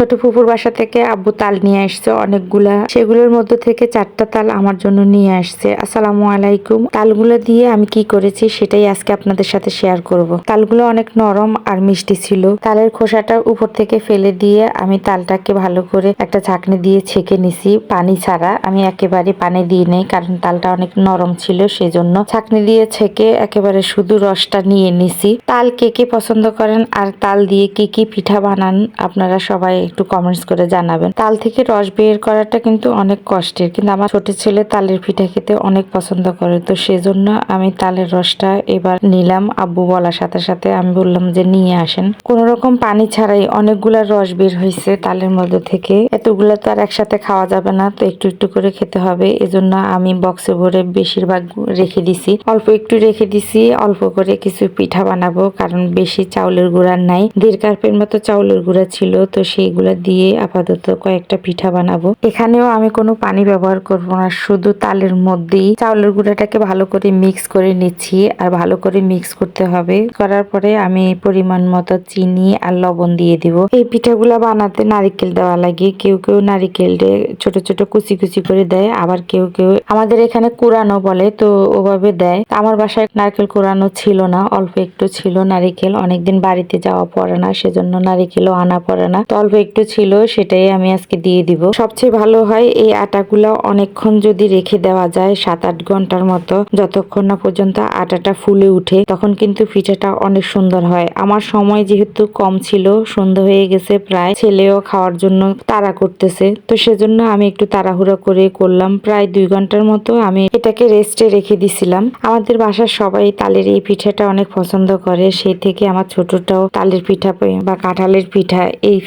ছোট ফুপুর বাসা থেকে আব্বু তাল নিয়ে আসছে অনেকগুলা। সেগুলোর মধ্যে থেকে চারটা তাল আমার জন্য নিয়ে আসছে। আসসালামু আলাইকুম। তালগুলো দিয়ে আমি কি করেছি সেটাই আজকে আপনাদের সাথে শেয়ার করব। তালগুলো অনেক নরম আর মিষ্টি ছিল। তালের খোসাটা উপর থেকে ফেলে দিয়ে আমি তালটাকে ভালো করে একটা ঝাঁকনি দিয়ে ছেঁকে নিছি। পানি ছাড়া আমি একেবারে পানি দিয়ে নেই কারণ তালটা অনেক নরম ছিল সেজন্য ছাঁকনি দিয়ে ছেঁকে একেবারে শুধু রসটা নিয়ে নিছি। তাল কে কে পছন্দ করেন আর তাল দিয়ে কি কি পিঠা বানান আপনারা সবাই একটু কমেন্টস করে জানাবেন। তাল থেকে রস বের করাটা কিন্তু অনেক কষ্টের। কিন্তু আমার ছোট ছেলে তালের পিঠা খেতে অনেক পছন্দ করে। তো সেজন্য আমি তালের রসটা এবার নিলাম। আব্বু বলার সাথে সাথে আমি বললাম যে, নিয়ে আসেন। কোন রকম পানি ছাড়াই অনেকগুলা রস বের হয়েছে তালের মধ্যে থেকে। এতগুলো তো আর একসাথে খাওয়া যাবে না। তো একটু একটু করে খেতে হবে। এজন্য আমি বক্সে ভরে বেশিরভাগ রেখে দিছি। অল্প একটু রেখে দিছি। অল্প করে কিছু পিঠা বানাবো। কারণ বেশি চাউলের গুঁড়া নাই। দেড় মতো চাউলের গুঁড়া ছিল। তো সেইগুলা দিয়ে আপাতত কয়েকটা পিঠা বানাবো। এখানেও আমি কোনো পানি ব্যবহার করব না, শুধু তালের মধ্যেই চাউলের গুঁড়াটাকে ভালো করে মিক্স করে নিচ্ছি আর ভালো করে মিক্স করতে হবে। করার পরে আমি পরিমাণ মতো চিনি আর লবণ দিয়ে দিব। এই পিঠাগুলা বানাতে নারিকেল দেওয়া লাগে। কেউ কেউ নারিকেলটা ছোট ছোট কুচি কুচি করে দেয়, আবার কেউ কেউ আমাদের এখানে কুরানো বলে তো ওভাবে দেয়। আমার বাসায় নারকেল কুরানো ছিল না, অল্প একটু ছিল নারিকেল। অনেকদিন বাড়িতে যাওয়া পড়ে না, সেজন্য নারিকেলও আনা পড়ে না। তো অল্প একটু ছিল সেটাই আমি আজকে দিয়ে দিব। সবচেয়ে ভালো হয় এই আটাগুলো অনেকক্ষণ যদি রেখে দেওয়া যায় সাত আট ঘণ্টার মতো, যতক্ষণ না পর্যন্ত আটাটা ফুলে উঠে, তখন কিন্তু পিঠাটা অনেক সুন্দর হয়। আমার সময় যেহেতু কম ছিল সন্ধ্যা হয়ে গেছে প্রায়, ছেলেও খাওয়ার জন্য তাড়া করতেছে। তো সেজন্য আমি একটু তাড়াহুড়ো করে করলাম। প্রায় দুই ঘণ্টার মতো আমি এটাকে রেস্টে রেখে দিছিলাম। আমাদের বাসার সবাই তালের এই পিঠাটা অনেক পছন্দ করে। সেই থেকে আমার ছোটটাও তালের পিঠা বা কাঁঠালের পিঠা এই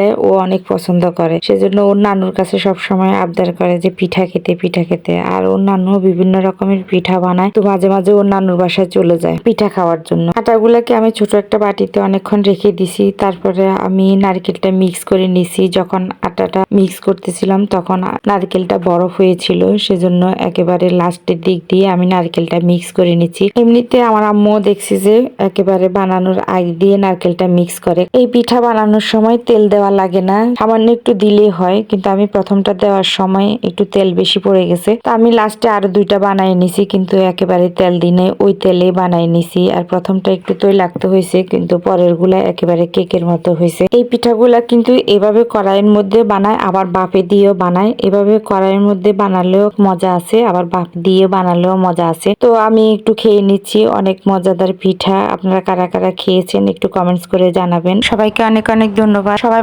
পিঠাগুলাই ও অনেক পছন্দ করে। সেজন্য ওর নানুর কাছে সব সময় আবদার করে যে পিঠা খেতে পিঠা খেতে। আর ওর নানু বিভিন্ন রকমের পিঠা বানায়। তো মাঝে মাঝে ওর নানুর বাসায় চলে যায় পিঠা খাওয়ার জন্য। আটাগুলাকে আমি ছোট একটা বাটিতে অনেকক্ষণ রেখে দিছি। তারপরে আমি নারকেলটা মিক্স করে নিছি। যখন আটাটা মিক্স করতেছিলাম তখন নারকেলটা বরফ হয়েছিল। সেজন্য একেবারে লাস্টের দিক দিয়ে আমি নারকেলটা মিক্স করে নিচ্ছি এমনিতে আমার আম্মু দেখছি যে একেবারে বানানোর আগ দিয়ে নারকেলটা মিক্স করে। এই পিঠা বানানোর সময় তেল দেওয়া লাগে না। সামান্য একটু দিলেই হয়, কিন্তু আমি প্রথমটা দেওয়ার সময় একটু তেল বেশি পড়ে গেছে। তো আমি লাস্টে আরও দুইটা বানাই নিছি, কিন্তু একেবারে তেল দিনে ওই তেলে বানাই নিছি। আর প্রথমটা একটু তৈলাক্ত হয়েছে, কিন্তু পরেরগুলা একেবারে কেকের মতো হয়েছে। এই পিঠাগুলা কিন্তু এভাবে কড়াইয়ের মধ্যে বানায়, আবার বাপে দিয়েও বানায়। এভাবে কড়াইয়ের মধ্যে বানালেও মজা আছে, আবার বাপ দিয়ে বানালেও মজা আছে। তো আমি একটু খেয়ে নিচ্ছি, অনেক মজাদার পিঠা। আপনারা কারা কারা খেয়েছেন একটু কমেন্টস করে জানাবেন। সবাইকে অনেক অনেক ধন্যবাদ। সবাই